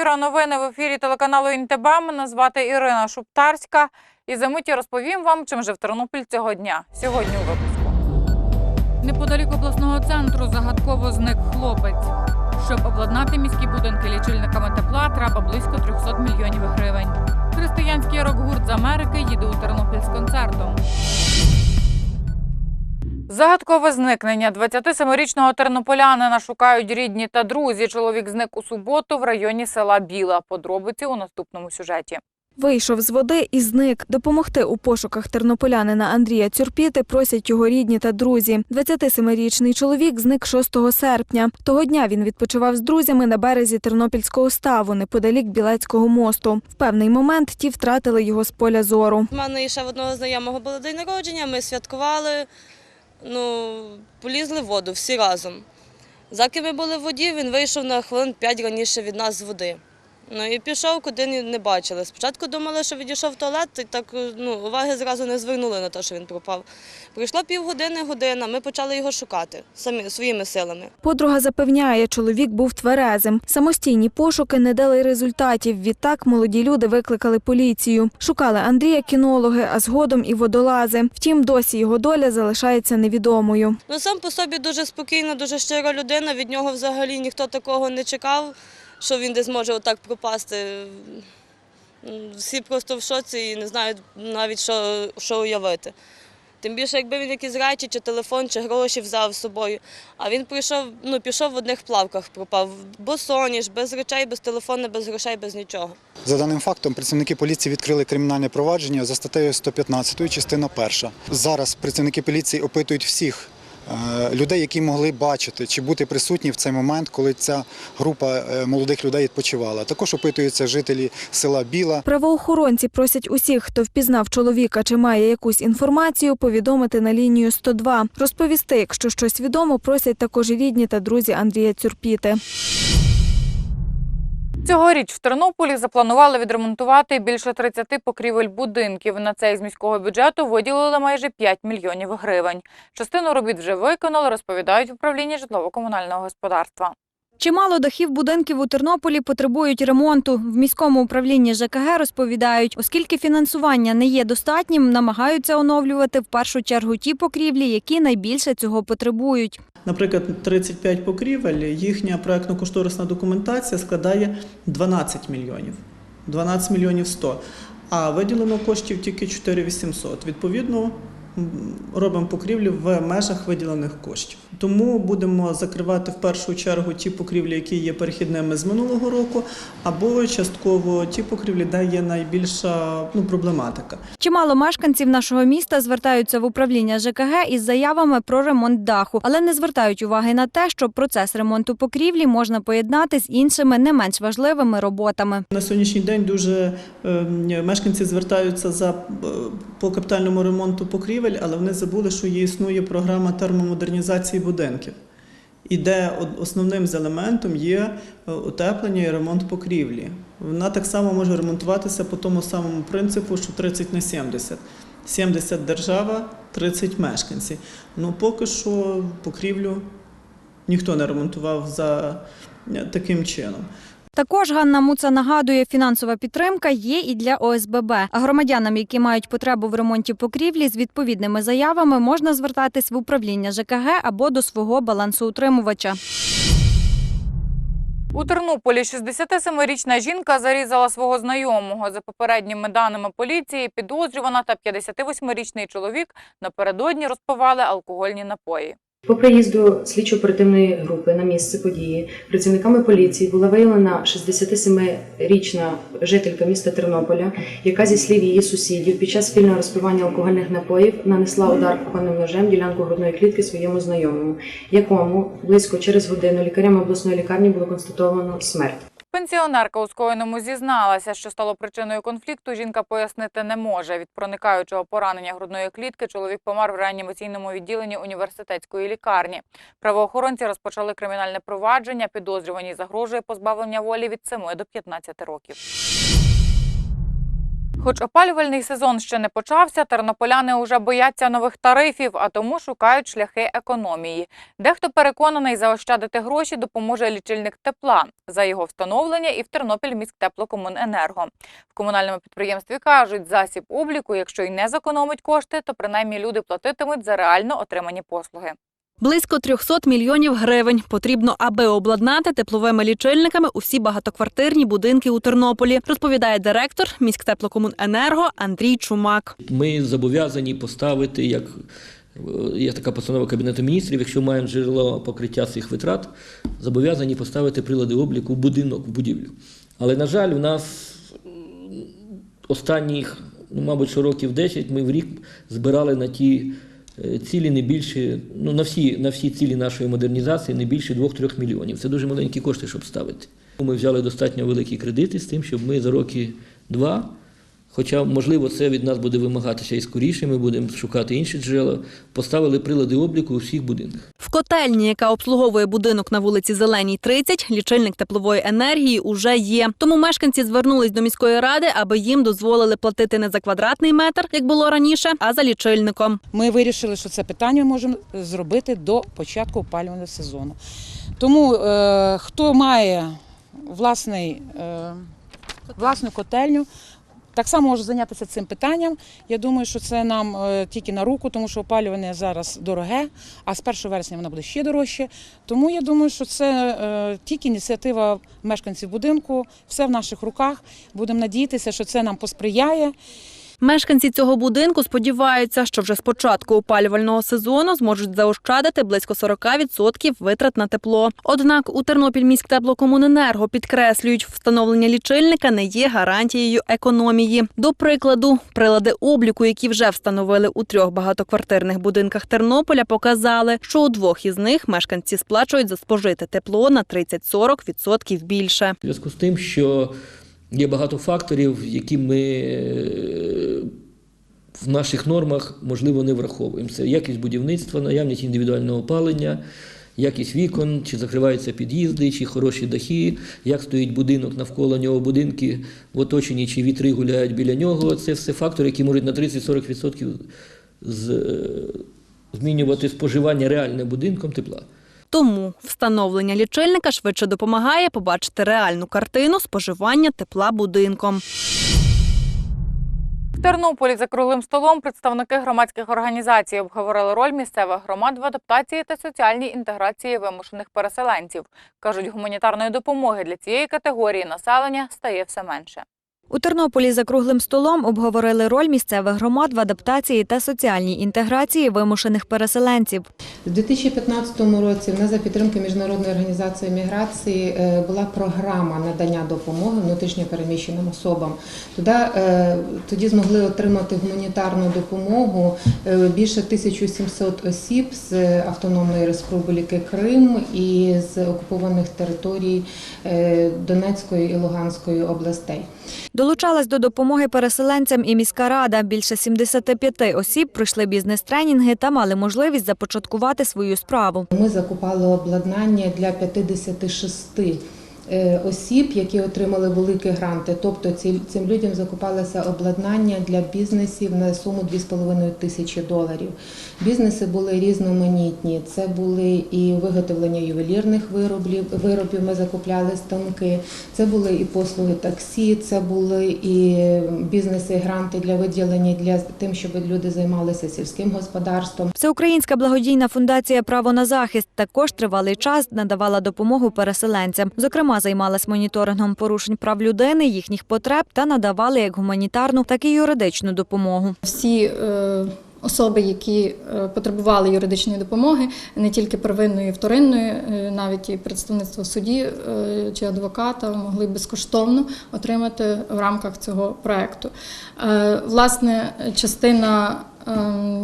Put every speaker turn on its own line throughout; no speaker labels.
Вечора. Новини в ефірі телеканалу ІНТБ. Мене звати Ірина Шуптарська. І за миті розповім вам, чим жив Тернопіль цього дня. Сьогодні у випуску. Неподалік обласного центру загадково зник хлопець. Щоб обладнати міські будинки лічильниками тепла, треба близько 300 мільйонів гривень. Християнський рок-гурт з Америки їде у Тернопіль з концертом. Загадкове зникнення 27-річного тернополянина шукають рідні та друзі. Чоловік зник у суботу в районі села Біла. Подробиці у наступному сюжеті.
Вийшов з води і зник. Допомогти у пошуках тернополянина Андрія Цюрпіти просять його рідні та друзі. 27-річний чоловік зник 6 серпня. Того дня він відпочивав з друзями на березі Тернопільського ставу неподалік Білецького мосту. В певний момент ті втратили його з поля зору.
У мене ще в одного знайомого було день народження, ми святкували, ну, полізли в воду всі разом. Заки ми були в воді, він вийшов на хвилин 5 раніше від нас з води. Ну і пішов, куди не бачили. Спочатку думали, що відійшов в туалет, і так ну, уваги зразу не звернули на те, що він пропав. Пройшло півгодини, година, ми почали його шукати самі, своїми силами.
Подруга запевняє, чоловік був тверезим. Самостійні пошуки не дали результатів. Відтак молоді люди викликали поліцію. Шукали Андрія кінологи, а згодом і водолази. Втім, досі його доля залишається невідомою.
Ну, сам по собі дуже спокійна, дуже щира людина. Від нього взагалі ніхто такого не чекав, що він десь може отак пропасти. Всі просто в шоці і не знають навіть, що, що уявити. Тим більше, якби він якісь речі, чи телефон, чи гроші взяв з собою. А він прийшов, ну, пішов в одних плавках, пропав. Босоніж, без речей, без телефону, без грошей, без нічого.
За даним фактом, працівники поліції відкрили кримінальне провадження за статтею 115, частина перша. Зараз працівники поліції опитують всіх людей, які могли бачити чи бути присутні в цей момент, коли ця група е, молодих людей відпочивала. Також опитуються жителі села Біла.
Правоохоронці просять усіх, хто впізнав чоловіка чи має якусь інформацію, повідомити на лінію 102. Розповісти, якщо щось відомо, просять також рідні та друзі Андрія Цюрпіти.
Цьогоріч в Тернополі запланували відремонтувати більше 30 покрівель будинків. На це із міського бюджету виділили майже 5 мільйонів гривень. Частину робіт вже виконали, розповідають в управлінні житлово-комунального господарства.
Чимало дахів будинків у Тернополі потребують ремонту. В міському управлінні ЖКГ розповідають, оскільки фінансування не є достатнім, намагаються оновлювати в першу чергу ті покрівлі, які найбільше цього потребують.
Наприклад, 35 покрівель, їхня проектно-кошторисна документація складає 12 мільйонів. 12 мільйонів 100. А виділено коштів тільки 4 800. Відповідно, робимо покрівлі в межах виділених коштів. Тому будемо закривати в першу чергу ті покрівлі, які є перехідними з минулого року, або частково ті покрівлі, де є найбільша ну, проблематика.
Чимало мешканців нашого міста звертаються в управління ЖКГ із заявами про ремонт даху, але не звертають уваги на те, що процес ремонту покрівлі можна поєднати з іншими не менш важливими роботами.
На сьогоднішній день дуже е, мешканці звертаються за е, по капітальному ремонту покрівель, але вони забули, що є існує програма термомодернізації будинків. І де основним з елементом є е, утеплення і ремонт покрівлі. Вона так само може ремонтуватися по тому самому принципу, що 30 на 70. 70 держава, 30 мешканці. Ну поки що покрівлю ніхто не ремонтував за е, таким чином.
Також Ганна Муца нагадує, фінансова підтримка є і для ОСББ. А громадянам, які мають потребу в ремонті покрівлі, з відповідними заявами можна звертатись в управління ЖКГ або до свого балансоутримувача.
У Тернополі 67-річна жінка зарізала свого знайомого. За попередніми даними поліції, підозрювана та 58-річний чоловік напередодні розпивали алкогольні напої.
По приїзду слідчо-оперативної групи на місце події працівниками поліції була виявлена 67-річна жителька міста Тернополя, яка зі слів її сусідів під час спільного розпивання алкогольних напоїв нанесла удар кухонним ножем ділянку грудної клітки своєму знайомому, якому близько через годину лікарями обласної лікарні було констатовано смерть.
Пенсіонерка у скоєному зізналася, що стало причиною конфлікту. Жінка пояснити не може. Від проникаючого поранення грудної клітки чоловік помер в реанімаційному відділенні університетської лікарні. Правоохоронці розпочали кримінальне провадження. Підозрюваній загрожує позбавлення волі від 7 до 15 років. Хоч опалювальний сезон ще не почався, тернополяни вже бояться нових тарифів, а тому шукають шляхи економії. Дехто переконаний, заощадити гроші допоможе лічильник тепла. За його встановлення і в Тернопіль міськтеплокомуненерго. В комунальному підприємстві кажуть, засіб обліку, якщо й не зекономить кошти, то принаймні люди платитимуть за реально отримані послуги.
Близько 300 мільйонів гривень потрібно, аби обладнати тепловими лічильниками усі багатоквартирні будинки у Тернополі, розповідає директор міськтеплокомуненерго Андрій Чумак.
Ми зобов'язані поставити, як е, є така постанова Кабінету міністрів, якщо маємо джерело покриття цих витрат, зобов'язані поставити прилади обліку в будинок, в будівлю. Але, на жаль, у нас останніх, ну, мабуть, що років 10 ми в рік збирали на ті цілі не більше, ну, на всі, на всі цілі нашої модернізації не більше 2-3 мільйонів. Це дуже маленькі кошти, щоб ставити. Ми взяли достатньо великі кредити з тим, щоб ми за роки два Хоча, можливо, це від нас буде вимагатися і скоріше, ми будемо шукати інші джерела, поставили прилади обліку у всіх будинках.
В котельні, яка обслуговує будинок на вулиці Зеленій, 30, лічильник теплової енергії уже є. Тому мешканці звернулись до міської ради, аби їм дозволили платити не за квадратний метр, як було раніше, а за лічильником.
Ми вирішили, що це питання ми можемо зробити до початку опалювального сезону. Тому е, хто має власний, е, власну котельню, так само може зайнятися цим питанням. Я думаю, що це нам е, тільки на руку, тому що опалювання зараз дороге, а з 1 вересня воно буде ще дорожче. Тому я думаю, що це е, тільки ініціатива мешканців будинку, все в наших руках. Будемо надіятися, що це нам посприяє.
Мешканці цього будинку сподіваються, що вже з початку опалювального сезону зможуть заощадити близько 40% витрат на тепло. Однак у Тернопіль міськтеплокомуненерго підкреслюють, встановлення лічильника не є гарантією економії. До прикладу, прилади обліку, які вже встановили у трьох багатоквартирних будинках Тернополя, показали, що у двох із них мешканці сплачують за спожите тепло на 30-40% більше.
Зв'язку з тим, що є багато факторів, які ми е, в наших нормах, можливо, не враховуємо. Це якість будівництва, наявність індивідуального опалення, якість вікон, чи закриваються під'їзди, чи хороші дахи, як стоїть будинок навколо нього, будинки в оточенні, чи вітри гуляють біля нього. Це все фактори, які можуть на 30-40% е, змінювати споживання реальним будинком тепла.
Тому встановлення лічильника швидше допомагає побачити реальну картину споживання тепла будинком.
В Тернополі за круглим столом представники громадських організацій обговорили роль місцевих громад в адаптації та соціальній інтеграції вимушених переселенців. Кажуть, гуманітарної допомоги для цієї категорії населення стає все менше.
У Тернополі за круглим столом обговорили роль місцевих громад в адаптації та соціальній інтеграції вимушених переселенців.
У 2015 році в нас за підтримки міжнародної організації міграції е, була програма надання допомоги внутрішньопереміщеним особам. Туди, е, тоді змогли отримати гуманітарну допомогу е, більше 1700 осіб з Автономної Республіки Крим і з окупованих територій Донецької і Луганської областей.
Долучалась до допомоги переселенцям і міська рада. Більше 75 осіб пройшли бізнес-тренінги та мали можливість започаткувати свою справу.
Ми закупали обладнання для 56 е, осіб, які отримали великі гранти. Тобто цим людям закупалося обладнання для бізнесів на суму 2,5 тисячі доларів. Бізнеси були різноманітні. Це були і виготовлення ювелірних виробів. Виробів ми закупляли станки. Це були і послуги таксі, це були і бізнеси, гранти для виділення для тим, щоб люди займалися сільським господарством.
Всеукраїнська благодійна фундація Право на захист також тривалий час надавала допомогу переселенцям. Зокрема, займалась моніторингом порушень прав людини, їхніх потреб та надавали як гуманітарну, так і юридичну допомогу.
всі е, особи, які е, потребували юридичної допомоги, не тільки первинної, вторинної, е, навіть і представництво в суді е, чи адвоката могли безкоштовно отримати в рамках цього проекту. Власне, частина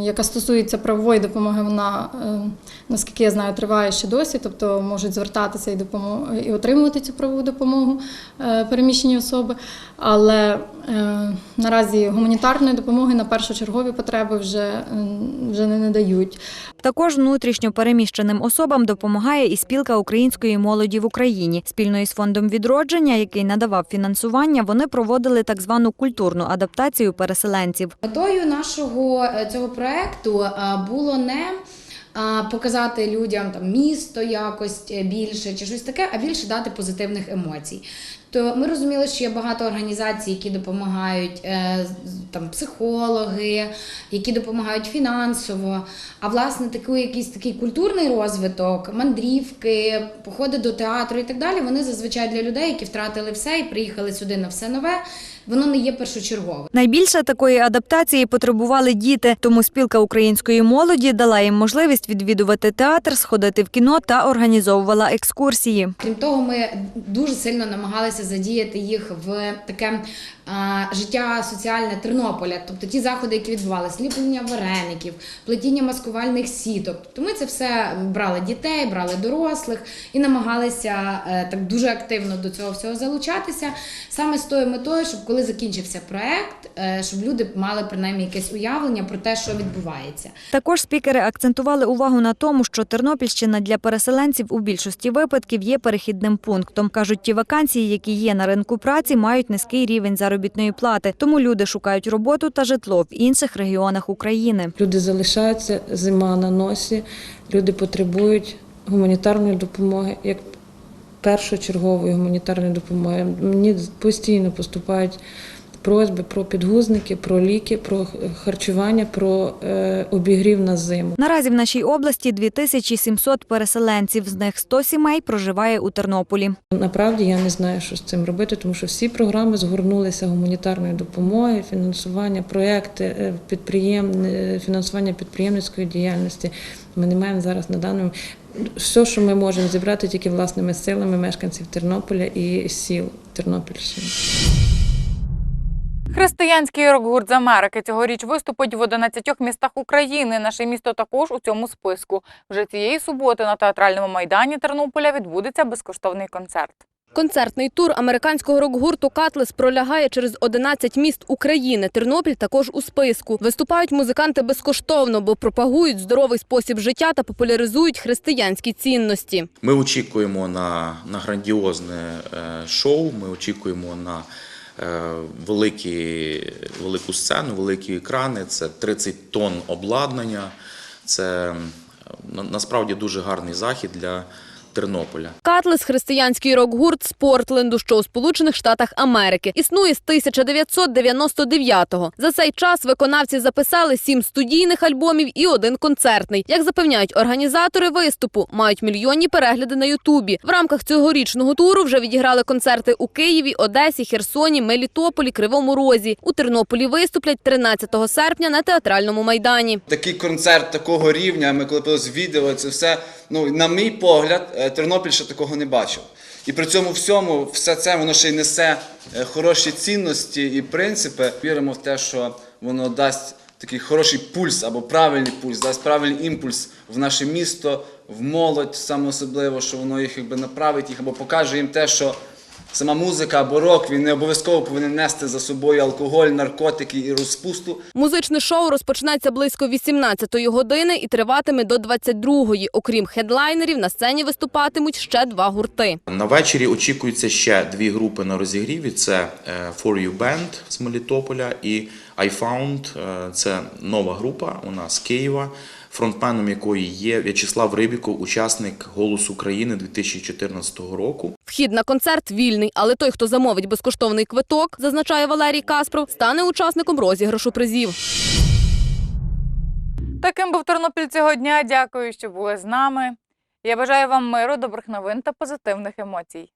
яка стосується правової допомоги, вона, ем, наскільки я знаю, триває ще досі, тобто можуть звертатися і допомо- і отримувати цю правову допомогу е, переміщені особи. Але е, наразі гуманітарної допомоги на першочергові потреби вже, ем, вже не надають.
Також внутрішньо переміщеним особам допомагає і спілка української молоді в Україні. Спільно із фондом відродження, який надавав фінансування, вони проводили так звану культурну адаптацію переселенців.
Метою нашого цього проекту е, було не е, показати людям там місто якось е, більше чи щось таке, а більше дати позитивних емоцій. То ми розуміли, що є багато організацій, які допомагають е, там психологи, які допомагають фінансово. А власне такий якийсь такий культурний розвиток, мандрівки, походи до театру і так далі. Вони зазвичай для людей, які втратили все і приїхали сюди на все нове. Воно не є першочерговим.
Найбільше такої адаптації потребували діти, тому спілка української молоді дала їм можливість відвідувати театр, сходити в кіно та організовувала екскурсії.
Крім того, ми дуже сильно намагалися задіяти їх в таке а, життя соціальне Тернополя, тобто ті заходи, які відбувалися, ліплення вареників, плетіння маскувальних сіток. Тобто ми це все брали дітей, брали дорослих і намагалися е, так дуже активно до цього всього залучатися, саме з тою метою, щоб коли закінчився проект, е, щоб люди мали принаймні якесь уявлення про те, що відбувається.
Також спікери акцентували увагу на тому, що Тернопільщина для переселенців у більшості випадків є перехідним пунктом. кажуть, ті вакансії, які є на ринку праці, мають низький рівень заробітної плати, тому люди шукають роботу та житло в інших регіонах України.
Люди залишаються, зима на носі, люди потребують гуманітарної допомоги, як першочергової гуманітарної допомоги. Мені постійно поступають просьби про підгузники, про ліки, про харчування, про е, обігрів на зиму.
Наразі в нашій області 2700 переселенців, з них 100 сімей проживає у Тернополі.
Направді я не знаю, що з цим робити, тому що всі програми згорнулися гуманітарної допомоги, фінансування, проекти, е, підприєм... е, фінансування підприємницької діяльності. Ми не маємо зараз на даному все, що ми можемо зібрати тільки власними силами мешканців Тернополя і сіл Тернопільщини.
Християнський рок-гурт з Америки цьогоріч виступить в 11 містах України. Наше місто також у цьому списку. Вже цієї суботи на театральному майдані Тернополя відбудеться безкоштовний концерт.
Концертний тур американського рок-гурту Катлес пролягає через 11 міст України. Тернопіль також у списку. Виступають музиканти безкоштовно, бо пропагують здоровий спосіб життя та популяризують християнські цінності.
Ми очікуємо на, на грандіозне е, шоу. Ми очікуємо на е, великі, велику сцену, великі екрани. Це 30 тонн обладнання. Це насправді дуже гарний захід для Тернополя.
Катлес – християнський рок-гурт з Портленду, що у Сполучених Штатах Америки. Існує з 1999-го. За цей час виконавці записали сім студійних альбомів і один концертний. Як запевняють організатори виступу, мають мільйонні перегляди на Ютубі. В рамках цьогорічного туру вже відіграли концерти у Києві, Одесі, Херсоні, Мелітополі, Кривому Розі. У Тернополі виступлять 13 серпня на театральному майдані.
Такий концерт такого рівня, ми коли подивилися відео, це все, ну, на мій погляд, е, Тернопіль ще такого не бачив. І при цьому всьому, все це воно ще й несе е, хороші цінності і принципи. Віримо в те, що воно дасть такий хороший пульс або правильний пульс, дасть правильний імпульс в наше місто, в молодь, саме особливо, що воно їх якби направить їх або покаже їм те, що сама музика або рок він не обов'язково повинен нести за собою алкоголь, наркотики і розпусту.
Музичне шоу розпочнеться близько 18-ї години і триватиме до 22-ї. Окрім хедлайнерів, на сцені виступатимуть ще два гурти.
На вечорі очікуються ще дві групи на розігріві: це е, For You Band з Мелітополя і I Found. е, Це нова група у нас з Києва, фронтменом якої є В'ячеслав Рибіков, учасник «Голос України» 2014 року.
Вхід на концерт вільний, але той, хто замовить безкоштовний квиток, зазначає Валерій Каспров, стане учасником розіграшу призів.
Таким був Тернопіль цього дня. Дякую, що були з нами. Я бажаю вам миру, добрих новин та позитивних емоцій.